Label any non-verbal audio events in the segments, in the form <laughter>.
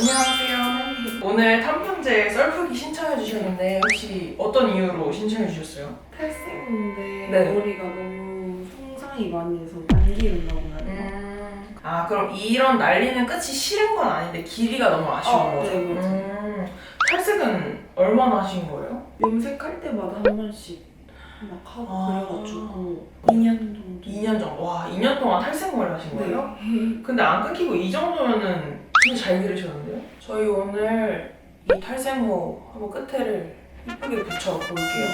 안녕하세요. 오늘 탐평제 썰풀기 신청해 주셨는데 혹시 어떤 이유로 신청해 주셨어요? 탈색인데 네. 머리가 너무 손상이 많이 돼서 해야 되나? 음. 아 그럼 이런 날리는 끝이 싫은 건 아닌데 길이가 너무 아쉬운 어, 거죠? 네, 맞아요. 음. 탈색은 얼마나 하신 거예요? 염색할 때마다 한 번씩 막 하고 아. 그래가지고 2년 정도 2년 정도. 와 2년 동안 탈색 머리 하신 거예요? 네. <laughs> 근데 안 끊기고 이 정도면은 진짜 잘 기르셨는데요? 저희 오늘 이 탈색모 한번 끝에를 이쁘게 붙여볼게요.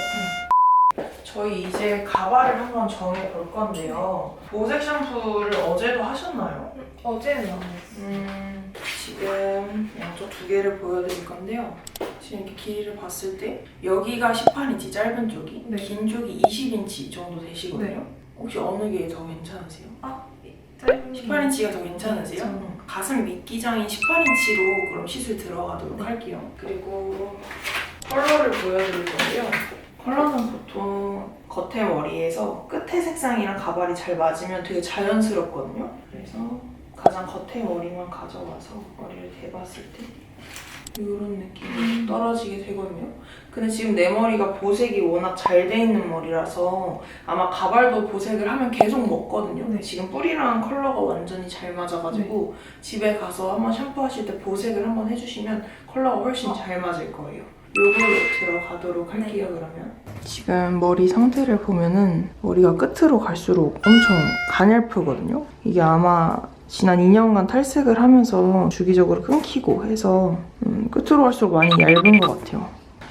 저희 이제 가발을 한번 정해볼 건데요. 보색 샴푸를 어제도 하셨나요? 어제는 안 했어 음, 지금 양쪽 두 개를 보여드릴 건데요. 지금 이렇게 길이를 봤을 때 여기가 18인치 짧은 쪽이 네. 긴 쪽이 20인치 정도 되시거든요. 네. 혹시 어느 게 더 괜찮으세요? 짧 은 18인치가 더 괜찮으세요? 저는. 음, 가슴 밑기장인 18인치로 그럼 시술 들어가도록 네. 할게요. 그리고 컬러를 보여드릴 건데요. 컬러는 보통 겉에 머리에서 끝에 색상이랑 가발이 잘 맞으면 되게 자연스럽거든요. 그래서 가장 겉에 머리만 가져와서 머리를 대봤을 때 이런 느낌이 떨어지게 되거든요. 근데 지금 내 머리가 보색이 워낙 잘 돼 있는 머리라서 아마 가발도 보색을 하면 계속 먹거든요. 네. 지금 뿌리랑 컬러가 완전히 잘 맞아가지고 집에 가서 한번 샴푸하실 때 보색을 한번 해주시면 컬러가 훨씬 잘 맞을 거예요. 요걸로 들어가도록 할게요, 그러면. 지금 머리 상태를 보면은 머리가 끝으로 갈수록 엄청 가냘프거든요. 이게 아마 지난 2년간 탈색을 하면서 주기적으로 끊기고 해서 음, 끝으로 갈수록 많이 얇은 것 같아요.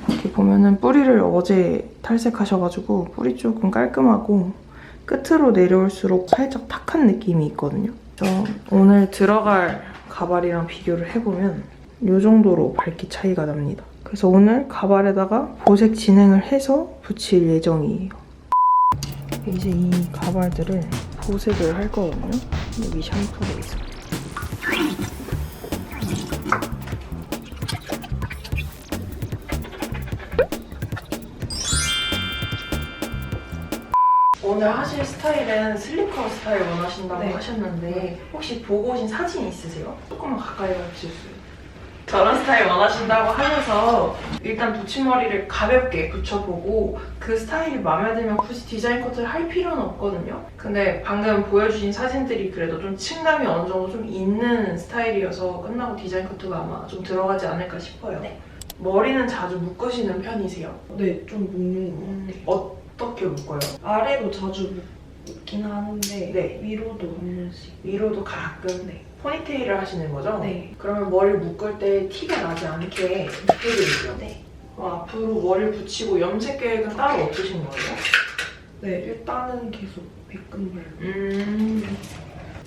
이렇게 보면은 뿌리를 어제 탈색하셔가지고 뿌리 조금 깔끔하고 끝으로 내려올수록 살짝 탁한 느낌이 있거든요. 오늘 들어갈 가발이랑 비교를 해보면 이 정도로 밝기 차이가 납니다. 그래서 오늘 가발에다가 보색 진행을 해서 붙일 예정이에요. 이제 이 가발들을 보색을 할 거거든요. 여기 있어. 오늘 하실 스타일은 슬리퍼 스타일 원하신다고 네. 하셨는데 혹시 보고 오신 사진 있으세요? 조금만 가까이 가주실 수 있어요? 저런 스타일 원하신다고 하면서 일단 붙임머리를 가볍게 붙여보고 그 스타일이 마음에 들면 굳이 디자인 커트를 할 필요는 없거든요. 근데 방금 보여주신 사진들이 그래도 좀 층감이 어느 정도 좀 있는 스타일이어서 끝나고 디자인 커트가 아마 좀 들어가지 않을까 싶어요. 네. 머리는 자주 묶으시는 편이세요? 네, 좀 묶는 거 음, 같아요 어떻게 묶어요? 아래로 자주 묶긴 하는데 네. 위로도 한 번씩 위로도 가끔 네. 포니테일을 하시는 거죠? 네. 그러면 머리를 묶을 때 티가 나지 않게 묶여드릴게요. 네. 어, 앞으로 머리를 붙이고 염색 계획은 따로 없으신 거예요? 네, 일단은 계속 백금발로 음.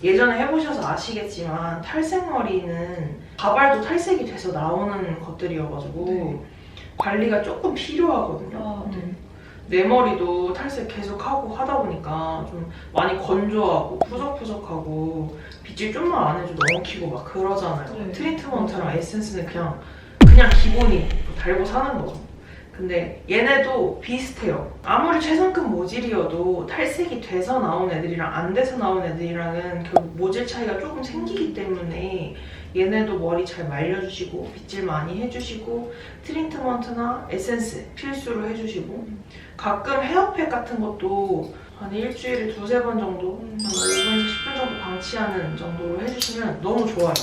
예전에 해보셔서 아시겠지만 탈색 머리는 가발도 탈색이 돼서 나오는 것들이어가지고 네. 관리가 조금 필요하거든요. 아, 네. 음. 내 머리도 탈색 계속 하고 하다 보니까 좀 많이 건조하고 푸석푸석하고 빗질 좀만 안 해도 넘기고 막 그러잖아요. 네. 트리트먼트랑 에센스는 그냥 그냥 기본이 달고 사는 거죠. 근데 얘네도 비슷해요. 아무리 최상급 모질이어도 탈색이 돼서 나온 애들이랑 안 돼서 나온 애들이랑은 결국 모질 차이가 조금 생기기 때문에 얘네도 머리 잘 말려주시고 빗질 많이 해주시고 트리트먼트나 에센스 필수로 해주시고 가끔 헤어팩 같은 것도 한 일주일에 두세 번 정도 한 5분에서 10분 정도 방치하는 정도로 해주시면 너무 좋아요.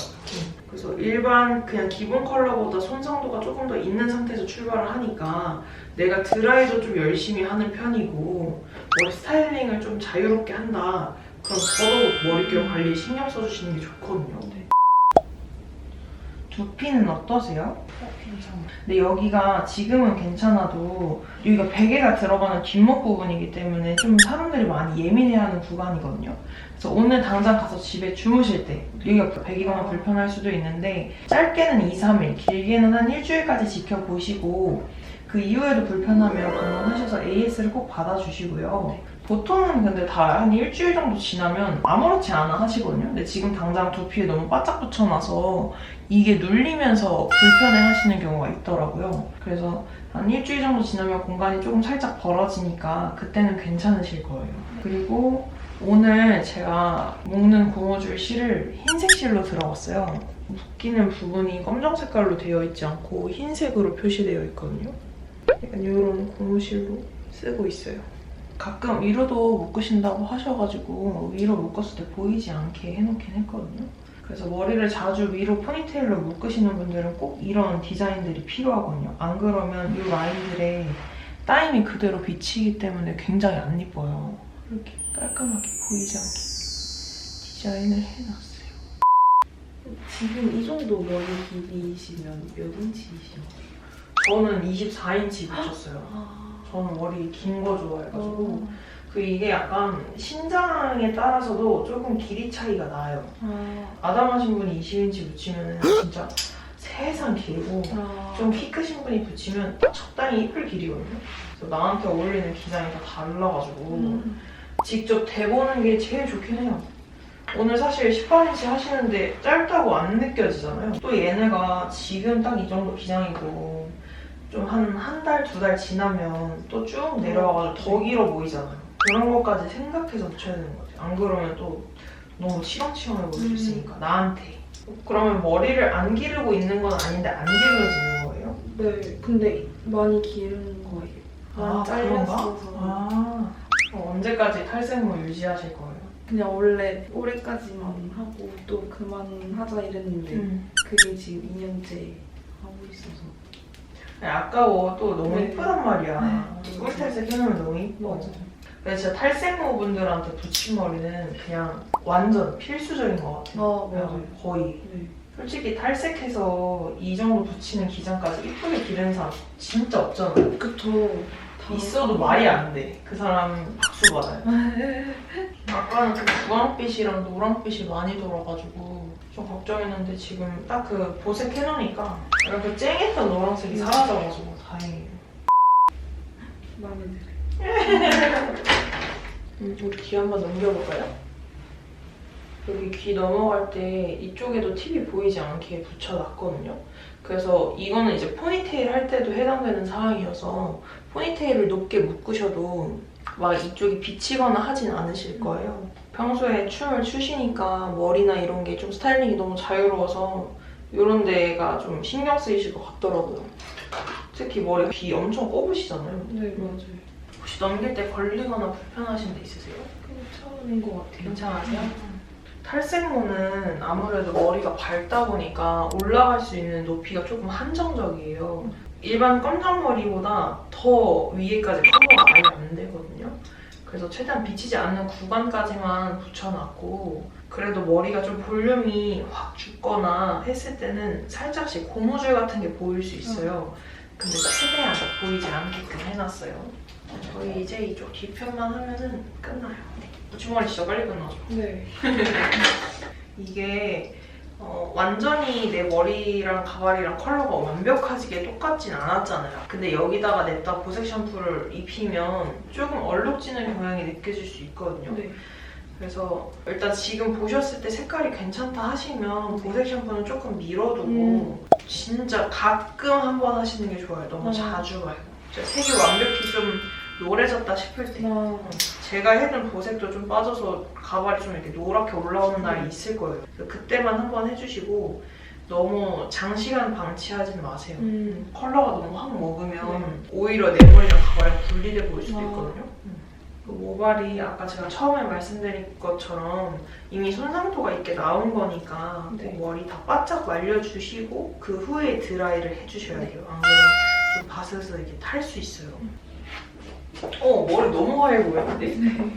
그래서 일반 그냥 기본 컬러보다 손상도가 조금 더 있는 상태에서 출발을 하니까 내가 드라이도 좀 열심히 하는 편이고 머리 스타일링을 좀 자유롭게 한다. 그럼 더더욱 머릿결 관리에 신경 써주시는 게 좋거든요. 네. 두피는 어떠세요? 어, 괜찮아 근데 여기가 지금은 괜찮아도 여기가 베개가 들어가는 뒷목 부분이기 때문에 좀 사람들이 많이 예민해하는 구간이거든요. 그래서 오늘 당장 가서 집에 주무실 때 여기가 베개가 불편할 수도 있는데 짧게는 2, 3일, 길게는 한 일주일까지 지켜보시고 그 이후에도 불편하면 방문하셔서 AS를 꼭 받아주시고요. 보통은 근데 다 한 일주일 정도 지나면 아무렇지 않아 하시거든요. 근데 지금 당장 두피에 너무 바짝 붙여놔서 이게 눌리면서 불편해 하시는 경우가 있더라고요. 그래서 한 일주일 정도 지나면 공간이 조금 살짝 벌어지니까 그때는 괜찮으실 거예요. 그리고 오늘 제가 묶는 고무줄 실을 흰색 실로 들어갔어요. 묶이는 부분이 검정 색깔로 되어 있지 않고 흰색으로 표시되어 있거든요. 약간 이런 고무실로 쓰고 있어요. 가끔 위로도 묶으신다고 하셔가지고 위로 묶었을 때 보이지 않게 해놓긴 했거든요. 그래서 머리를 자주 위로 포니테일로 묶으시는 분들은 꼭 이런 디자인들이 필요하거든요. 안 그러면 이 라인들에 따임이 그대로 비치기 때문에 굉장히 안 이뻐요. 이렇게 깔끔하게 보이지 않게 디자인을 해놨어요. 지금 이 정도 머리 길이시면 몇 인치이시죠? 저는 24인치 붙였어요. 아, 저는 머리 긴 거 좋아해가지고 어. 그 이게 약간 신장에 따라서도 조금 길이 차이가 나요. 아, 아담하신 분이 20인치 붙이면 진짜 세상 길고 아. 좀키 크신 분이 붙이면 딱 적당히 이쁠 길이거든요. 그래서 나한테 어울리는 디자인이 다 달라가지고 음. 직접 대보는 게 제일 좋긴 해요. 오늘 사실 18인치 하시는데 짧다고 안 느껴지잖아요. 또 얘네가 지금 딱 이 정도 기장이고 좀 한 한 달, 두 달 지나면 또 쭉 내려와가지고 더 길어 보이잖아요. 그런 것까지 생각해서 붙여야 되는 거죠. 안 그러면 또 너무 치렁치렁해 보일 수 음. 있으니까 나한테. 그러면 머리를 안 기르고 있는 건 아닌데 안 기르지는 거예요? 네, 근데 많이 기른 거예요. 많이 잘렸어서. 아, 그럼 언제까지 탈색모 유지하실 거예요? 그냥 원래 올해까지만 하고 또 그만하자 이랬는데 음. 그게 지금 2년째 하고 있어서. 아까워 또 너무 네. 예쁘단 말이야. 네. 꿀탈색 해놓으면 너무 예뻐. 근데 진짜 탈색모 분들한테 붙임머리는 그냥 완전 필수적인 것 같아요. 아, 맞아요. 거의. 네. 솔직히 탈색해서 이 정도 붙이는 기장까지 이쁘게 기르는 사람 진짜 없잖아요. 그쵸. 다 있어도 말이 안 돼. 그 사람 박수 받아요. <laughs> 아까는 그 주황빛이랑 노랑빛이 많이 돌아가지고 좀 걱정했는데 지금 딱 그 보색 해놓으니까 약간 그 쨍했던 노란색이 사라져가지고 다행이에요. 마음에 들어요. <laughs> 음, 우리 귀 한번 넘겨볼까요? 여기 귀 넘어갈 때 이쪽에도 팁이 보이지 않게 붙여놨거든요. 그래서 이거는 이제 포니테일 할 때도 해당되는 사항이어서 포니테일을 높게 묶으셔도 막 이쪽이 비치거나 하진 않으실 거예요. 평소에 춤을 추시니까 머리나 이런 게 좀 스타일링이 너무 자유로워서 이런 데가 좀 신경 쓰이실 것 같더라고요. 특히 머리 귀 엄청 꼽으시잖아요. 네, 맞아요. 혹시 넘길 때 걸리거나 불편하신 데 있으세요? 괜찮은 것 같아요. 괜찮으세요? 탈색모는 아무래도 머리가 밝다 보니까 올라갈 수 있는 높이가 조금 한정적이에요. 일반 검정 머리보다 더 위에까지 커버가 아예 안 되거든요. 그래서 최대한 비치지 않는 구간까지만 붙여놨고 그래도 머리가 좀 볼륨이 확 죽거나 했을 때는 살짝씩 고무줄 같은 게 보일 수 있어요. 근데 최대한 보이지 않게끔 해놨어요. 저희 이제 이쪽 뒤편만 하면은 끝나요. 주머니 진짜 빨리 끝나죠. 네. <laughs> 이게 어, 완전히 내 머리랑 가발이랑 컬러가 완벽하게 똑같진 않았잖아요. 근데 여기다가 냅다 보색 샴푸를 입히면 조금 얼룩지는 경향이 느껴질 수 있거든요. 네. 그래서 일단 지금 보셨을 때 색깔이 괜찮다 하시면 보색 샴푸는 조금 밀어두고 음. 진짜 가끔 한 번 하시는 게 좋아요. 너무 음. 자주 말고. 진짜 색이 완벽히 좀 노래졌다 싶을 때 아, 제가 해둔 보색도 좀 빠져서 가발이 좀 이렇게 노랗게 올라오는 날이 있을 거예요. 그래서 그때만 한번 해주시고 너무 장시간 방치하진 마세요. 음. 컬러가 너무 확 먹으면 오히려 내 머리랑 가발이랑 분리돼 보일 수도 아. 있거든요. 그 모발이 아까 제가 처음에 말씀드린 것처럼 이미 손상도가 있게 나온 거니까 네. 그 머리 다 바짝 말려주시고 그 후에 드라이를 해주셔야 네. 돼요. 안 그러면 좀 바스스 이렇게 탈 수 있어요. 어 머리 너무 하얘 보이는데?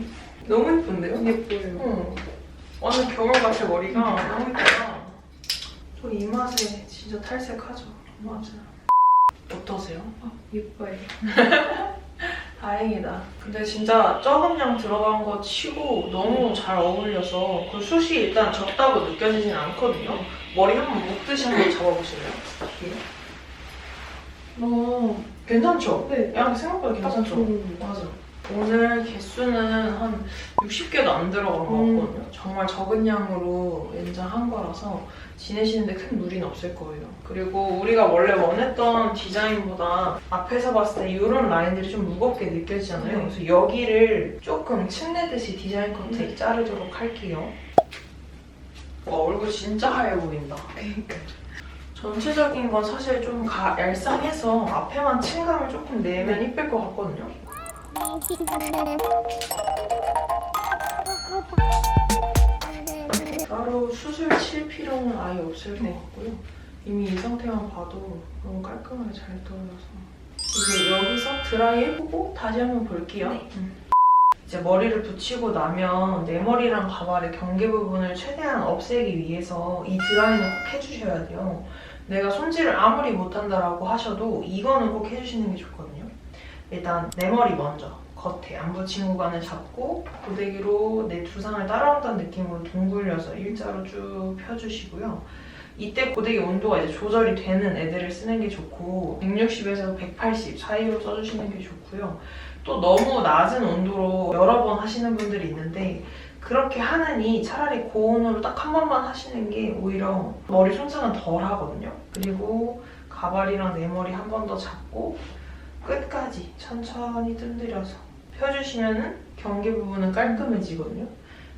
너무 예쁜데요? 예뻐요. 응. 완전 겨울 같아 머리가 너무 예쁘다. 저 이 맛에 진짜 탈색하죠. 맞아. 어떠세요? 아, 예뻐요. <laughs> 다행이다. 근데 진짜 적은 양 들어간 거 치고 너무 잘 어울려서 그 숱이 일단 적다고 느껴지진 않거든요. 머리 한번 묶듯이 한번 잡아보실래요? 뒤에? 어, 괜찮죠? 네. 양 생각보다 딱 괜찮죠? 맞아. 오늘 개수는 한 60개도 안 들어간 것 음. 같거든요. 정말 적은 양으로 연장한 거라서 지내시는데 큰 무리는 없을 거예요. 그리고 우리가 원래 원했던 디자인보다 앞에서 봤을 때 이런 라인들이 좀 무겁게 느껴지잖아요. 네. 그래서 여기를 조금 층내듯이 디자인 커트 네. 자르도록 할게요. 와, 얼굴 진짜 하얘 보인다. 전체적인 건 사실 좀 가, 얄쌍해서 앞에만 층감을 조금 내면 이쁠 것 같거든요. 따로 수술 칠 필요는 아예 없을 것 같고요. 이미 이 상태만 봐도 너무 깔끔하게 잘 떨어져서 이제 여기서 드라이 해보고 다시 한번 볼게요. 네. 음. 이제 머리를 붙이고 나면 내 머리랑 가발의 경계 부분을 최대한 없애기 위해서 이 드라이는 꼭 해주셔야 돼요. 내가 손질을 아무리 못한다라고 하셔도 이거는 꼭 해주시는 게 좋거든요. 일단 내 머리 먼저 겉에 안부 친 구간을 잡고 고데기로 내 두상을 따라온다는 느낌으로 둥글려서 일자로 쭉 펴주시고요. 이때 고데기 온도가 이제 조절이 되는 애들을 쓰는 게 좋고 160에서 180 사이로 써주시는 게 좋고요. 또 너무 낮은 온도로 여러 번 하시는 분들이 있는데 그렇게 하느니 차라리 고온으로 딱 한 번만 하시는 게 오히려 머리 손상은 덜 하거든요. 그리고 가발이랑 내 머리 한 번 더 잡고 끝까지 천천히 뜸들여서 펴주시면은 경계 부분은 깔끔해지거든요.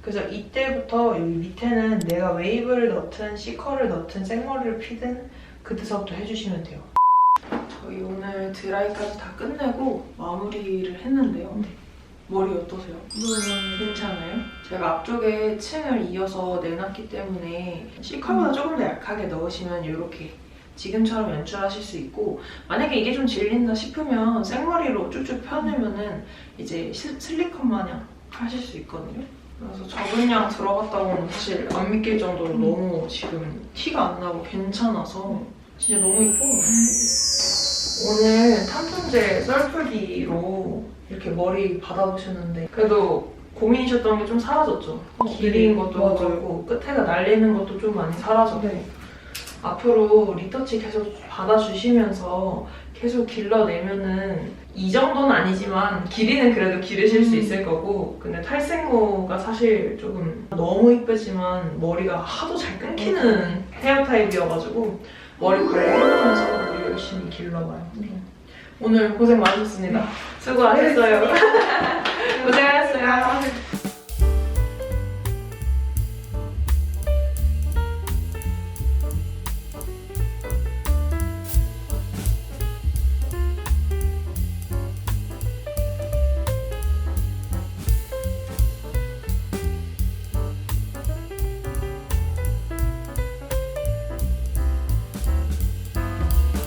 그래서 이때부터 여기 밑에는 내가 웨이브를 넣든 시커를 넣든 생머리를 피든 그때서부터 해주시면 돼요. 저희 오늘 드라이까지 다 끝내고 마무리를 했는데요. 머리 어떠세요? 괜찮아요? 제가 앞쪽에 층을 이어서 내놨기 때문에 시컬보다 조금 더 약하게 넣으시면 이렇게 지금처럼 연출하실 수 있고 만약에 이게 좀 질린다 싶으면 생머리로 쭉쭉 펴내면은 이제 실- 슬리컨 마냥 하실 수 있거든요. 그래서 적은 양 들어갔다고는 사실 안 믿길 정도로 너무 지금 티가 안 나고 괜찮아서 진짜 너무 예뻐. 오늘 탄풍제 썰풀기로 이렇게 머리 받아보셨는데 그래도 고민이셨던 게 좀 사라졌죠? 길이인 것도 맞아요. 그렇고 끝에가 날리는 것도 좀 많이 사라졌고 네. 앞으로 리터치 계속 받아주시면서 계속 길러내면은 이 정도는 아니지만 길이는 그래도 기르실 수 음. 있을 거고 근데 탈생모가 사실 조금 너무 이쁘지만 머리가 하도 잘 끊기는 헤어 타입이어가지고 머리 관리해보면서 우리 열심히 길러봐요. 오늘 고생 많으셨습니다. 수고하셨어요. <laughs> 고생하셨어요. <laughs>